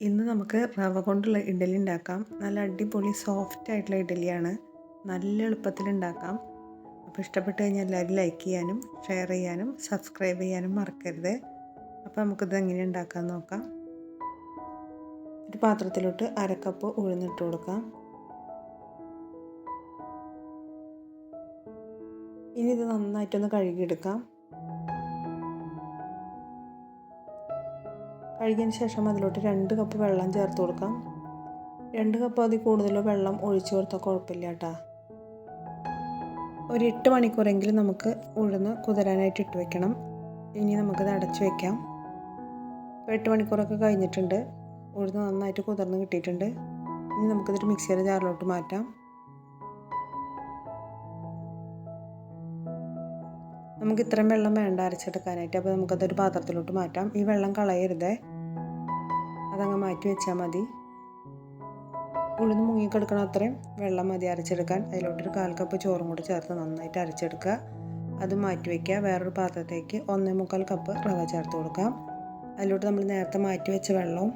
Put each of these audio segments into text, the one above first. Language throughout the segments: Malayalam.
ഇന്ന് നമുക്ക് റവ കൊണ്ടുള്ള ഇഡ്ഡലി ഉണ്ടാക്കാം. നല്ല അടിപൊളി സോഫ്റ്റ് ആയിട്ടുള്ള ഇഡ്ഡലിയാണ്. നല്ല എളുപ്പത്തിൽ ഉണ്ടാക്കാം. അപ്പോൾ ഇഷ്ടപ്പെട്ട് കഴിഞ്ഞാൽ എല്ലാവരും ലൈക്ക് ചെയ്യാനും ഷെയർ ചെയ്യാനും സബ്സ്ക്രൈബ് ചെയ്യാനും മറക്കരുത്. അപ്പോൾ നമുക്കിത് എങ്ങനെ ഉണ്ടാക്കാൻ നോക്കാം. ഒരു പാത്രത്തിലോട്ട് അരക്കപ്പ് ഉഴുന്നിട്ട് കൊടുക്കാം. ഇനി ഇത് നന്നായിട്ടൊന്ന് കഴുകിയെടുക്കാം. കഴുകിയതിന് ശേഷം അതിലോട്ട് രണ്ട് കപ്പ് വെള്ളം ചേർത്ത് കൊടുക്കാം. രണ്ട് കപ്പ് അതിൽ കൂടുതൽ വെള്ളം ഒഴിച്ചു കൊടുത്താൽ കുഴപ്പമില്ല കേട്ടോ. ഒരു എട്ട് മണിക്കൂറെങ്കിലും നമുക്ക് ഉഴുന്ന് കുതിരാനായിട്ട് ഇട്ട് വെക്കണം. ഇനി നമുക്കത് അടച്ചു വെക്കാം. ഇപ്പോൾ എട്ട് മണിക്കൂറൊക്കെ കഴിഞ്ഞിട്ടുണ്ട്. ഉഴുന്ന് നന്നായിട്ട് കുതിർന്ന് കിട്ടിയിട്ടുണ്ട്. ഇനി നമുക്കിതൊരു മിക്സിയുടെ ജാറിലോട്ട് മാറ്റാം. നമുക്ക് ഇത്രയും വെള്ളം വേണ്ട അരച്ചെടുക്കാനായിട്ട് അപ്പോൾ നമുക്കതൊരു പാത്രത്തിലോട്ട് മാറ്റാം. ഈ വെള്ളം കളയരുതേ. അതങ്ങ് മാറ്റി വെച്ചാൽ മതി. ഉഴുന്ന് മുങ്ങിക്കെടുക്കണ അത്രയും വെള്ളം മതി അരച്ചെടുക്കാൻ. അതിലോട്ടൊരു കാൽ കപ്പ് ചോറും കൂടി ചേർത്ത് നന്നായിട്ട് അരച്ചെടുക്കുക. അത് മാറ്റി വയ്ക്കുക വേറൊരു പാത്രത്തേക്ക് ഒന്നേ മുക്കാൽ കപ്പ് റവ ചേർത്ത് കൊടുക്കാം. അതിലോട്ട് നമ്മൾ നേരത്തെ മാറ്റി വെച്ച വെള്ളവും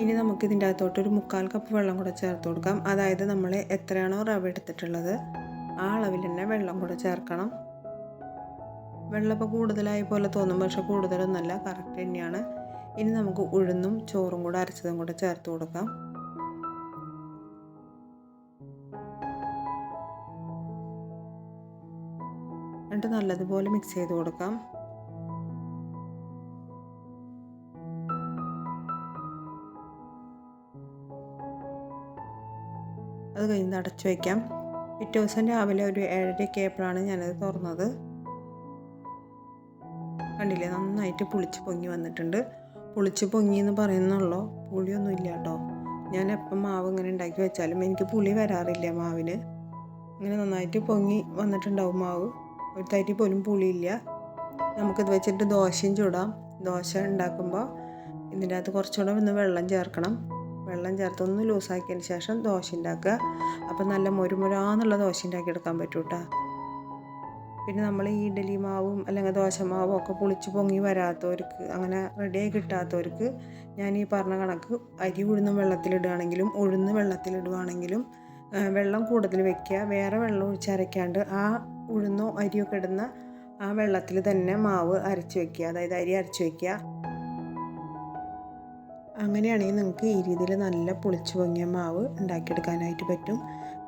ഇനി നമുക്ക് ഇതിന്റെ അകത്തോട്ട് ഒരു മുക്കാൽ കപ്പ് വെള്ളം കൂടെ ചേർത്ത് കൊടുക്കാം. അതായത് നമ്മൾ എത്രയാണോ റവ എടുത്തിട്ടുള്ളത് ആ അളവിൽ തന്നെ വെള്ളം കൂടെ ചേർക്കണം. വെള്ളം ഇപ്പോൾ കൂടുതലായി പോലെ തോന്നും പക്ഷെ കൂടുതലൊന്നുമല്ല. കറക്റ്റ് തന്നെയാണ്. ഇനി നമുക്ക് ഉഴുന്നും ചോറും കൂടെ അരച്ചതും കൂടെ ചേർത്ത് കൊടുക്കാം. എന്നിട്ട് നല്ലതുപോലെ മിക്സ് ചെയ്ത് കൊടുക്കാം. അത് കഴിഞ്ഞ് അടച്ചു വയ്ക്കാം. പിറ്റേ ദിവസം രാവിലെ ഒരു ഏഴരയ്ക്ക് ആയപ്പോഴാണ് ഞാനത് തുറന്നത്. കണ്ടില്ലേ നന്നായിട്ട് പുളിച്ച് പൊങ്ങി വന്നിട്ടുണ്ട്. പുളിച്ച് പൊങ്ങി എന്ന് പറയുന്നുള്ളോ? പുളിയൊന്നും ഇല്ല കേട്ടോ ഞാൻ എപ്പം മാവ് ഇങ്ങനെ ഉണ്ടാക്കി വെച്ചാലും എനിക്ക് പുളി വരാറില്ല മാവിന്. ഇങ്ങനെ നന്നായിട്ട് പൊങ്ങി വന്നിട്ടുണ്ടാവും മാവ്. ഒരു തൈറ്റി പോലും പുളിയില്ല. നമുക്കിത് വെച്ചിട്ട് ദോശയും ചൂടാം. ദോശ ഉണ്ടാക്കുമ്പോൾ ഇതിന്റെ അകത്ത് കുറച്ചുകൂടെ ഒന്ന് വെള്ളം ചേർക്കണം. വെള്ളം ചേർത്തൊന്ന് ലൂസാക്കിയതിന് ശേഷം ദോശ ഉണ്ടാക്കുക. അപ്പം നല്ല മുരുമുരാന്നുള്ള ദോശ ഉണ്ടാക്കി എടുക്കാൻ പറ്റൂ കേട്ടോ പിന്നെ നമ്മൾ ഈ ഇഡലി മാവും അല്ലെങ്കിൽ ദോശ മാവും ഒക്കെ പുളിച്ച് പൊങ്ങി വരാത്തവർക്ക് അങ്ങനെ റെഡിയായി കിട്ടാത്തവർക്ക് ഞാൻ ഈ പറഞ്ഞ കണക്ക് അരി ഉഴുന്ന് വെള്ളത്തിലിടുകയാണെങ്കിലും ഉഴുന്ന് വെള്ളത്തിലിടുകയാണെങ്കിലും വെള്ളം കൂടുതൽ വെക്കുക. വേറെ വെള്ളം ഒഴിച്ചരയ്ക്കാണ്ട് ആ ഉഴുന്നോ അരിയൊക്കെ ഇടുന്ന ആ വെള്ളത്തിൽ തന്നെ മാവ് അരച്ച് വെക്കുക. അതായത് അരി അരച്ച് വെക്കുക. അങ്ങനെയാണെങ്കിൽ നിങ്ങൾക്ക് ഈ രീതിയിൽ നല്ല പുളിച്ച് പൊങ്ങിയ മാവ് ഉണ്ടാക്കിയെടുക്കാനായിട്ട് പറ്റും.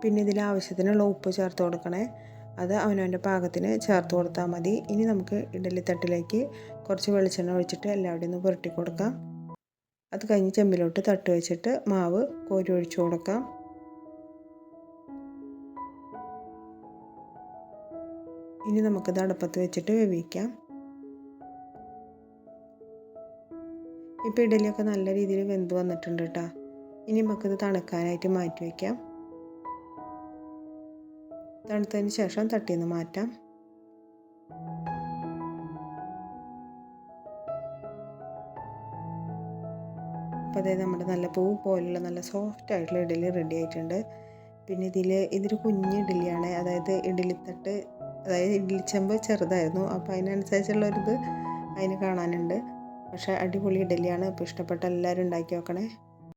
പിന്നെ ഇതിൽ ആവശ്യത്തിനുള്ള ഉപ്പ് ചേർത്ത് കൊടുക്കണേ. അത് അവനവന്റെ പാകത്തിന് ചേർത്ത് കൊടുത്താൽ മതി. ഇനി നമുക്ക് ഇഡലിത്തട്ടിലേക്ക് കുറച്ച് വെളിച്ചെണ്ണ ഒഴിച്ചിട്ട് എല്ലാവരുടെയും ഒന്ന് പുരട്ടി കൊടുക്കാം. അത് കഴിഞ്ഞ് ചെമ്പിലോട്ട് തട്ട് വെച്ചിട്ട് മാവ് കോരി ഒഴിച്ചു കൊടുക്കാം. ഇനി നമുക്കിത് അടുപ്പത്ത് വെച്ചിട്ട് വേവിക്കാം. ഇപ്പോൾ ഇഡലിയൊക്കെ നല്ല രീതിയിൽ വെന്ത് വന്നിട്ടുണ്ട് കേട്ടോ. ഇനി നമുക്കിത് തണുക്കാനായിട്ട് മാറ്റി വയ്ക്കാം തണുത്തതിന് ശേഷം തട്ടിന്ന് മാറ്റാം. അപ്പോൾ അതായത് നമ്മുടെ നല്ല പൂ പോലുള്ള നല്ല സോഫ്റ്റ് ആയിട്ടുള്ള ഇഡലി റെഡി ആയിട്ടുണ്ട്. പിന്നെ ഇതിൽ ഇതൊരു കുഞ്ഞ് ഇഡലിയാണ്. അതായത് ഇഡലിത്തട്ട് അതായത് ഇഡലി ചെമ്പ് ചെറുതായിരുന്നു അപ്പോൾ അതിനനുസരിച്ചുള്ളൊരിത് അതിന് കാണാനുണ്ട്. പക്ഷേ അടിപൊളി ഇഡലിയാണ്. അപ്പോൾ ഇഷ്ടപ്പെട്ട എല്ലാവരും ഉണ്ടാക്കി നോക്കണേ.